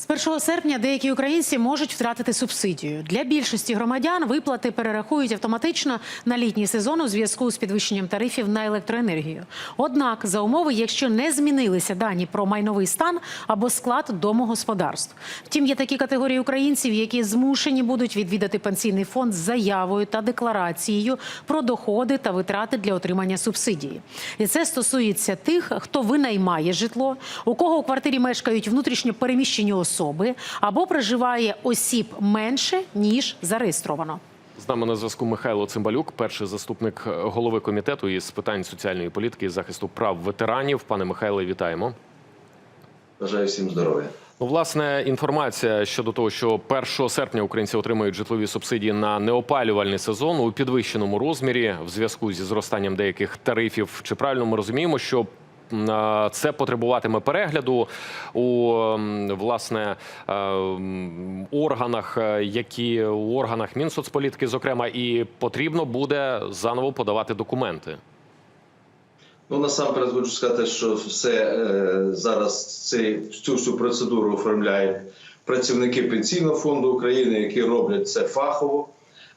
З 1 серпня деякі українці можуть втратити субсидію. Для більшості громадян виплати перерахують автоматично на літній сезон у зв'язку з підвищенням тарифів на електроенергію. Однак, за умови, якщо не змінилися дані про майновий стан або склад домогосподарств. Втім, є такі категорії українців, які змушені будуть відвідати пенсійний фонд з заявою та декларацією про доходи та витрати для отримання субсидії. І це стосується тих, хто винаймає житло, у кого у квартирі мешкають внутрішньо переміщені особи або проживає осіб менше ніж зареєстровано. З нами на зв'язку Михайло Цимбалюк, перший заступник голови комітету із питань соціальної політики і захисту прав ветеранів. Пане Михайле, вітаємо. Бажаю всім здоров'я. Ну, власне, інформація щодо того, що 1 серпня українці отримають житлові субсидії на неопалювальний сезон у підвищеному розмірі в зв'язку зі зростанням деяких тарифів. Чи правильно ми розуміємо, що це потребуватиме перегляду у власне е, органах, е, які у органах Мінсоцполітики, зокрема, і потрібно буде заново подавати документи. Ну насамперед хочу сказати, що все е, зараз цей, цю всю процедуру оформляють працівники пенсійного фонду України, які роблять це фахово,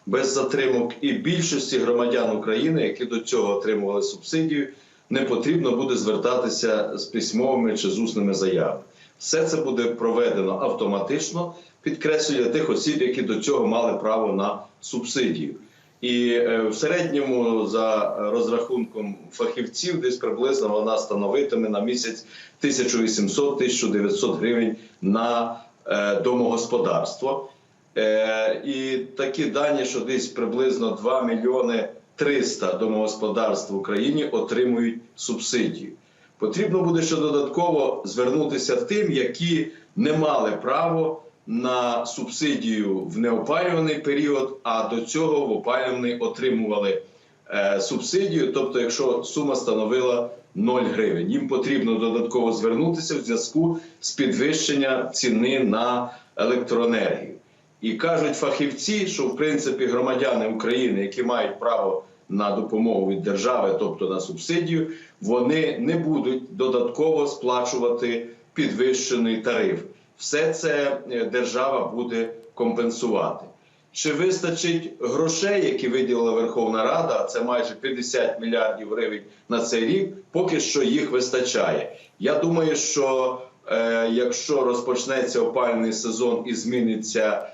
без затримок. І більшості громадян України, які до цього отримували субсидію, не потрібно буде звертатися з письмовими чи з усними заявами. Все це буде проведено автоматично, підкреслює тих осіб, які до цього мали право на субсидію. І е, в середньому, за розрахунком фахівців, десь приблизно вона становитиме на місяць 1800-1900 гривень на е, домогосподарство. Е, І такі дані, що десь приблизно 2 мільйони 300 домогосподарств в Україні отримують субсидію. Потрібно буде ще додатково звернутися тим, які не мали право на субсидію в неопалюваний період, а до цього в опалюваний отримували е, субсидію. Тобто, якщо сума становила 0 гривень, їм потрібно додатково звернутися в зв'язку з підвищенням ціни на електроенергію. І кажуть фахівці, що в принципі громадяни України, які мають право на допомогу від держави, тобто на субсидію, вони не будуть додатково сплачувати підвищений тариф. Все це е, держава буде компенсувати. Чи вистачить грошей, які виділила Верховна Рада? Це майже 50 мільярдів гривень на цей рік. Поки що їх вистачає. Я думаю, що е, якщо розпочнеться опальний сезон і зміниться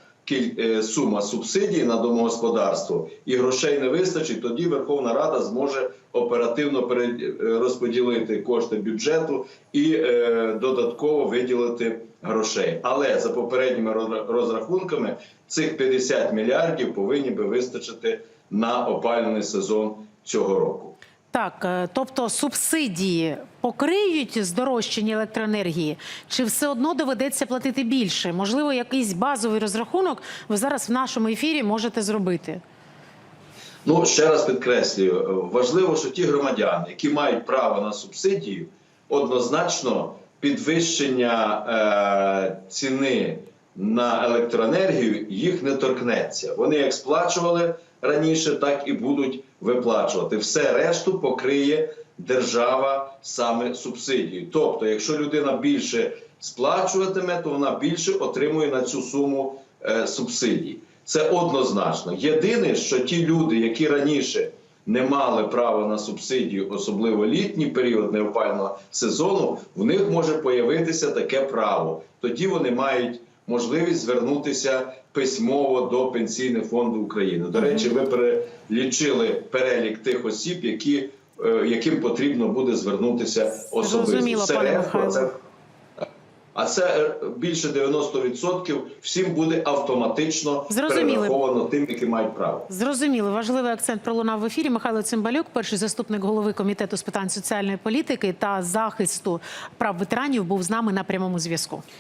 сума субсидій на домогосподарство і грошей не вистачить, тоді Верховна Рада зможе оперативно е, розподілити кошти бюджету і е, додатково виділити грошей. Але за попередніми розрахунками цих 50 мільярдів повинні би вистачити на опалювальний сезон цього року. Так, е, тобто субсидії покриють здорожчання електроенергії, чи все одно доведеться платити більше? Можливо, якийсь базовий розрахунок ви зараз в нашому ефірі можете зробити. Ну ще раз підкреслюю, е, важливо, що ті громадяни, які мають право на субсидію, однозначно підвищення е, ціни на електроенергію їх не торкнеться. Вони як сплачували раніше, так і будуть виплачувати. Все решту покриє держава саме субсидією. Тобто, якщо людина більше сплачуватиме, то вона більше отримує на цю суму е, субсидій. Це однозначно. Єдине, що ті люди, які раніше не мали права на субсидію, особливо літній період неопального сезону, в них може появитися таке право. Тоді вони мають можливість звернутися письмово до Пенсійного фонду України. До речі, ви перелічили перелік тих осіб, які, е, яким потрібно буде звернутися особисто. Зрозуміло, Все пане Михайло. це а це е, більше 90% всім буде автоматично Зрозуміли. перераховано тим, які мають право. Зрозуміло, важливий акцент пролунав в ефірі. Михайло Цимбалюк, перший заступник голови комітету з питань соціальної політики та захисту прав ветеранів, був з нами на прямому зв'язку.